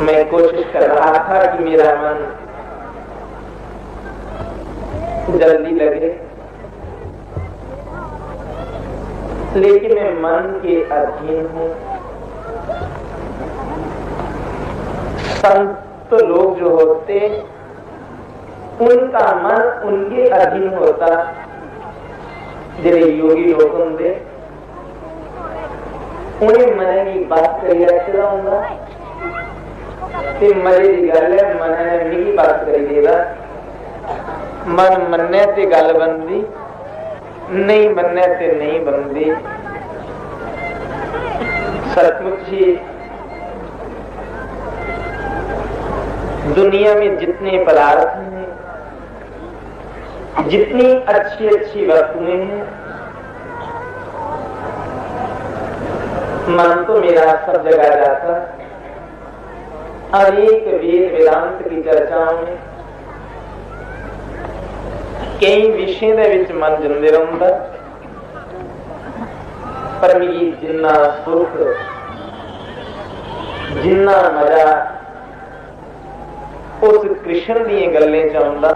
मैं कोशिश कर रहा था कि मेरा मन जल्दी लगे। लेकिन मैं मन के अधीन हूँ। संत लोग जो होते, उनका मन उनके अधीन होता। ਜਿਹੜੇ ਯੋਗੀ ਲੋਕ ਹੁੰਦੇ ਉਹਨੇ ਮਨ ਦੀ ਬਾਤ ਕਰੀ ਰੱਖਦਾ ਹੁੰਦਾ ਤੇ ਮਜ਼ੇ ਦੀ ਗੱਲ ਹੈ ਮਨ ਨੇ ਮਿਲੀ ਬਾਤ ਕਰੀ ਦੇਗਾ ਮਨ ਮੰਨੇ ਤੇ ਗੱਲ ਬੰਦੀ ਨਹੀਂ ਮੰਨੇ ਤੇ नहीं बनती सचमुच ही दुनिया में जितने पदार्थ हैं जितनी अच्छी अच्छी वस्तुएं हैं मन तो मेरा सब जगह जाता अनेक वेद वेदांत की चर्चाओं में कई विषय ਦੇ ਵਿੱਚ ਮਨ ਜੰਦੇ ਰਹਿੰਦਾ ਪਰ ਮੇਰੀ ਜਿੰਨਾ ਸੁਖ ਜਿੰਨਾ ਮਜ਼ਾ ਉਸ ਕ੍ਰਿਸ਼ਨ ਦੀਆਂ ਗੱਲਾਂ ਚ ਆਉਂਦਾ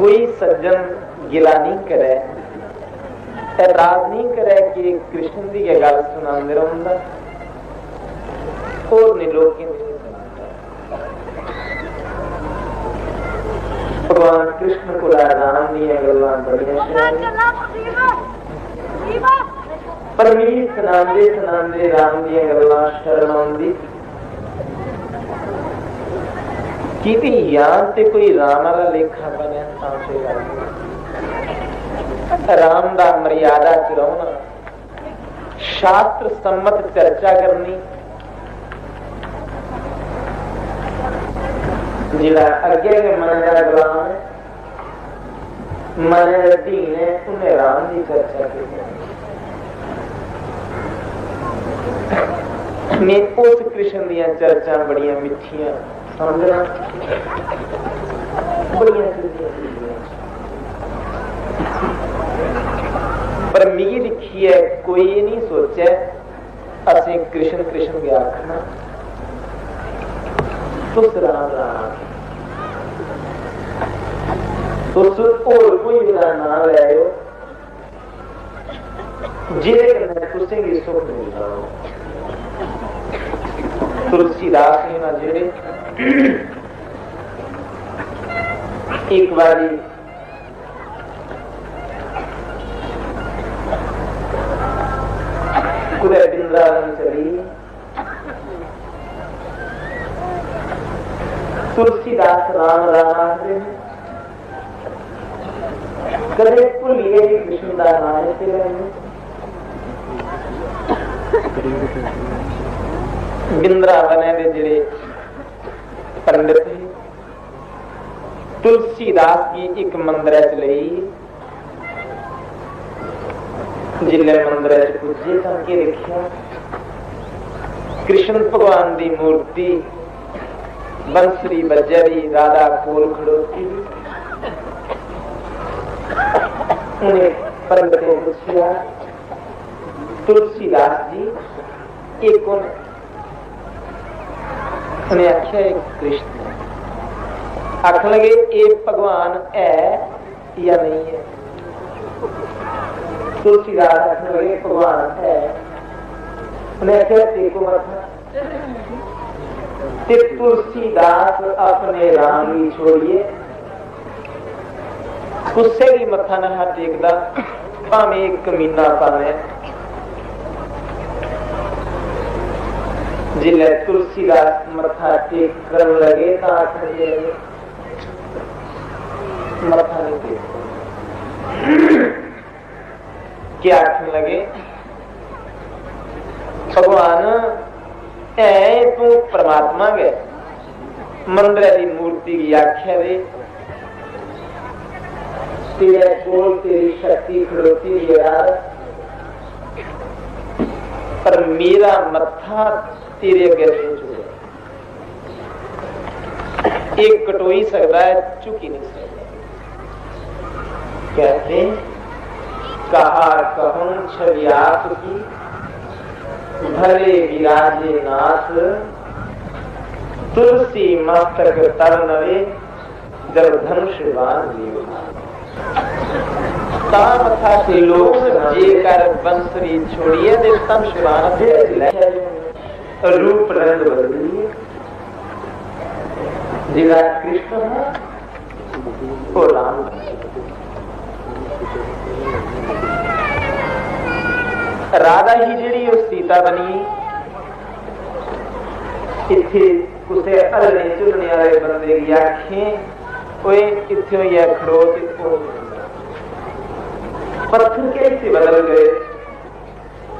कोई सज्जन गिला नहीं करे एतराज़ नहीं करे कि कृष्ण की यह गल सुना रहता और ने लोग भगवान कृष्ण को राम दया बड़िया पर मेरी सुनाते सुनाते राम दया गल शर्म आती किती याद ते कोई राम वाला लेखा बनया राम दा मर्यादा च रहना शास्त्र सम्मत चर्चा करनी। जिला अगे के मन का गुलाम है मन अधीन है, उन्हें राम की चर्चा की मैं उस कृष्ण दिया चर्चा बड़िया मिठिया समझना पर मिगी दिखिए कोई ये नहीं सोचे, असें कृष्ण कृष्ण के आखना। तुस राम राम। तुस और कोई मेरा नाम ले जेह्दे कन्नै तुसें गी सुख मिलदा तुलसीदास ने ना जेह्ड़े एक बारी। कुदै वृंदावन चली। तुलसीदास राम राम लेते रहे बिंद्रावन दे जेड़े पंडित तुलसीदास की एक मंदिर च लई ज़िले मंदिर पुजे करके देखिया कृष्ण भगवान की मूर्ति, बंसरी बजरी, राधा कोल खड़ोती। उन्हें पंडित ने पूछा, तुलसीदास जी एक कौन आख्या एक कृष्ण। आख लगे ये भगवान है या नहीं है? तुलसीदास आख लगे भगवान है। उन्हें आख्या देखो मथा तुलसीदास अपने राम ही छोड़िए। गुस्से की मथा न हाथ देखता भावे कमीना पाने ज़िले तुलसीदास मथा टेक कर लगे तो आखर लगे। मथा नहीं क्या आखने लगे? भगवान, ऐ तू परमात्मा गए मंदिर की मूर्ति की आख्या दे। तेरे कोल तेरी शक्ति खड़ोती यार। पर मेरा मत्था तेरे अगे एक कटोई सकता है, चुकी नहीं सकता। कहते कहा कहूँ छवियात की, भले विराजे नाथ, तुलसी मस्तक तर नवे जब धनुष जिला कृष्ण है, वो राम राधा ही जी उस सीता बनी इतने कुछ हलने झुलने वाले बंदे की आखें कोई इतों ही खड़ोत इतों पत्थर कैसे बदल गए।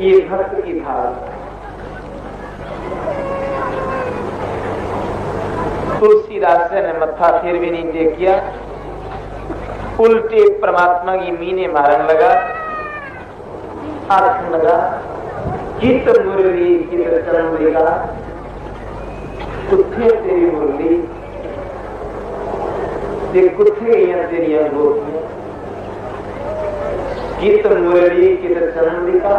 ये भक्त की थाल तुलसीदास ने मत्था फिर भी नहीं देखिया उल्टे परमात्मा की मीने मारन लगा। हाथ लगा कित मुरली कित चंद्रिका, कुत्थे तेरी मुरली। ते कुत्थे गई तेरिया गोपियाँ। कित मुरली कित चंद्रिका